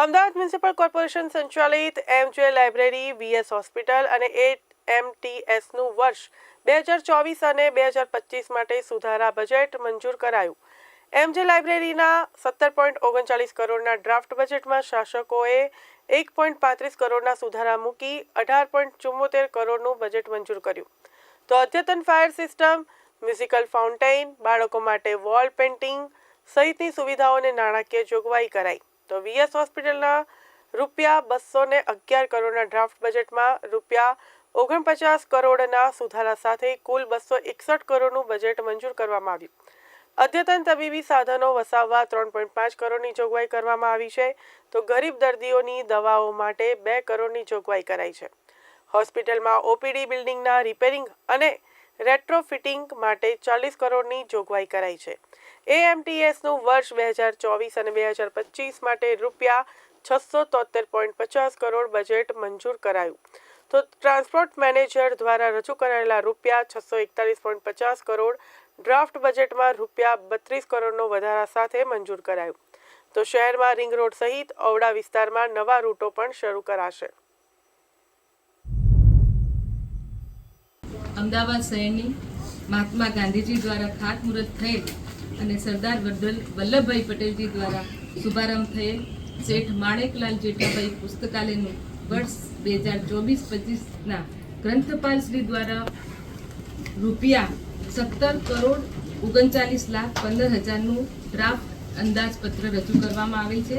Ahmedabad municipal corporation સંચાલિત એમજે library, VS hospital અને એમટીએસનું વર્ષ બે હજાર ચોવીસ અને બે હજાર પચીસ માટે સુધારા બજેટ મંજૂર કરાયું. એમ જે લાઇબ્રેરીના સત્તર પોઈન્ટ ઓગણચાલીસ કરોડના ડ્રાફ્ટ બજેટમાં શાસકોએ એક પોઈન્ટ પાંત્રીસ કરોડના સુધારા મૂકી અઢાર પોઈન્ટ ચુમ્મોતેર કરોડનું બજેટ મંજૂર કર્યું. તો અદ્યતન ફાયર સિસ્ટમ, મ્યુઝિકલ ફાઉન્ટેન, બાળકો માટે વોલ પેઇન્ટિંગ સહિતની સુવિધાઓને નાણાકીય જોગવાઈ કરાઈ. તો વીએસ હોસ્પિટલના રૂપિયા બસો ને અગિયાર કરોડના ડ્રાફ્ટ બજેટમાં રૂપિયા ઓગણપચાસ કરોડના સુધારા સાથે કુલ બસો એકસઠ કરોડનું બજેટ મંજૂર કરવામાં આવ્યું. અદ્યતન તબીબી સાધનો વસાવવા ત્રણ પોઈન્ટ પાંચ કરોડની જોગવાઈ કરવામાં આવી છે. તો ગરીબ દર્દીઓની દવાઓ માટે બે કરોડની જોગવાઈ કરાઈ છે. હોસ્પિટલમાં ઓપીડી બિલ્ડિંગના રિપેરિંગ અને રેટ્રોફિટિંગ માટે ચાલીસ કરોડની જોગવાઈ કરાઈ છે. એએમટીએસનું વર્ષ બે હજાર ચોવીસ અને બે હજાર પચીસ માટે રૂપિયા છસો તોતેર પોઈન્ટ પચાસ કરોડ બજેટ મંજૂર કરાયું. તો ટ્રાન્સપોર્ટ મેનેજર દ્વારા રજૂ કરાયેલા રૂપિયા છસો એકતાલીસ પોઈન્ટ પચાસ કરોડ ડ્રાફ્ટ બજેટમાં રૂપિયા બત્રીસ કરોડનો વધારા સાથે મંજૂર કરાયું. તો શહેરમાં રિંગ રોડ સહિત ઔડા વિસ્તારમાં નવા રૂટો પણ શરૂ કરાશે. અમદાવાદ શહેરની મહાત્મા ગાંધીજી દ્વારા ખાતમુહૂર્ત થયેલ અને સરદાર વલ્લભ વલ્લભભાઈ પટેલજી દ્વારા શુભારંભ થયેલ શેઠ માણેકલાલ જેઠાભાઈ પુસ્તકાલયનું વર્ષ બે હજાર ચોવીસ પચીસના ગ્રંથપાલ શ્રી દ્વારા રૂપિયા સત્તર કરોડ ઓગણચાલીસ લાખ પંદર હજારનું ડ્રાફ્ટ અંદાજપત્ર રજૂ કરવામાં આવેલ છે.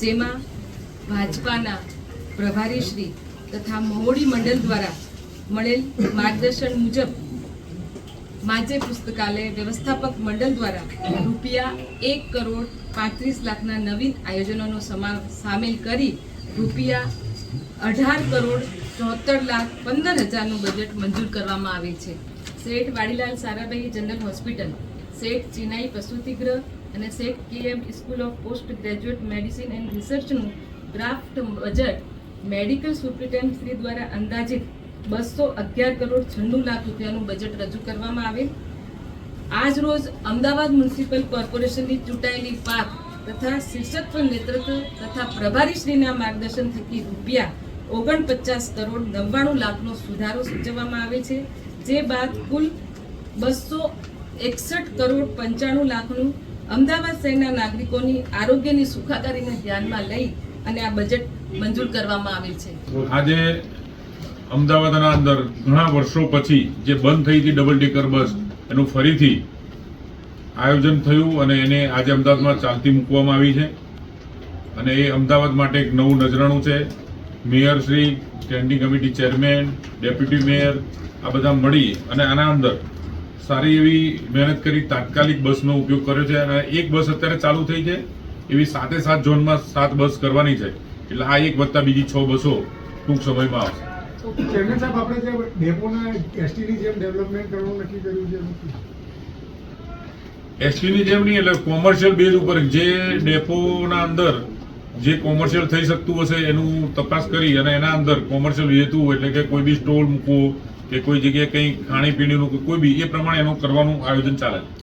જેમાં ભાજપાના પ્રભારી શ્રી તથા મહોડી મંડળ દ્વારા મળેલ માર્ગદર્શન મુજબ માજે પુસ્તકાલય વ્યવસ્થાપક મંડળ દ્વારા રૂપિયા એક કરોડ પાંત્રીસ લાખના નવીન આયોજનોનો સમા સામેલ કરી રૂપિયા અઢાર કરોડ ચોહત્તર લાખ પંદર હજારનું બજેટ મંજૂર કરવામાં આવે છે. શેઠ વાડીલાલ સારાભાઈ જનરલ હોસ્પિટલ, શેઠ ચિનાઈ પ્રસૂતિગૃહ અને Seth K M school of post graduate medicine and રિસર્ચનું draft budget medical superintendent Shri દ્વારા અંદાજિત બસો અગિયાર કરોડ છન્નું લાખ રૂપિયાનું બજેટ રજૂ કરવામાં આવેલ આજ રોજ અમદાવાદ મ્યુનિસિપલ કોર્પોરેશનની ચૂંટાયેલી પાક તથા શીર્ષત્વ નેતૃત્વ તથા પ્રભારીશ્રીના માર્ગદર્શન થકી રૂપિયા ઓગણપચાસ કરોડ નવ્વાણું લાખનો સુધારો સૂચવવામાં આવે છે, જે બાદ કુલ બસો એકસઠ કરોડ પંચાણું લાખનું અમદાવાદ શહેરના નાગરિકોની આરોગ્યની સુખાકારીને ધ્યાનમાં લઈ અને આ બજેટ મંજૂર કરવામાં આવેલ છે. આજે અમદાવાદના અંદર ઘણા વર્ષો પછી જે બંધ થઈ હતી ડબલ ડેકર બસ એનું ફરીથી આયોજન થયું અને એને આજે અમદાવાદમાં ચાલતી મૂકવામાં આવી છે. અને એ અમદાવાદ માટે એક નવું નજરાણું છે. Mayor Shri standing committee chairman deputy mayor આ બધા મળી અને આના અંદર સારી એવી મહેનત કરી તાત્કાલિક બસનો ઉપયોગ કર્યો છે. અને એક બસ અત્યારે ચાલુ થઈ છે. એવી સાતે સાત ઝોનમાં સાત બસ કરવાની છે. એટલે આ એક વત્તા બીજી છ બસો ટૂંક સમયમાં આવશે. ચેરમેન સાહેબ, આપણે જે ડેપોના એસટીની જેમ ડેવલપમેન્ટ કરવાનું નક્કી કર્યું છે એસટીની જેમ નહીં, એટલે કોમર્શિયલ બેઝ ઉપર જે ડેપોના અંદર જે કોમર્શિયલ થઈ શકતું હશે એનું તપાસ કરી અને એના અંદર કોમર્શિયલ હેતુ એટલે કે કોઈ બી સ્ટોલ મૂકવો કે કોઈ જગ્યાએ કંઈ ખાણીપીણીનું કોઈ બી, એ પ્રમાણે એનું કરવાનું આયોજન ચાલે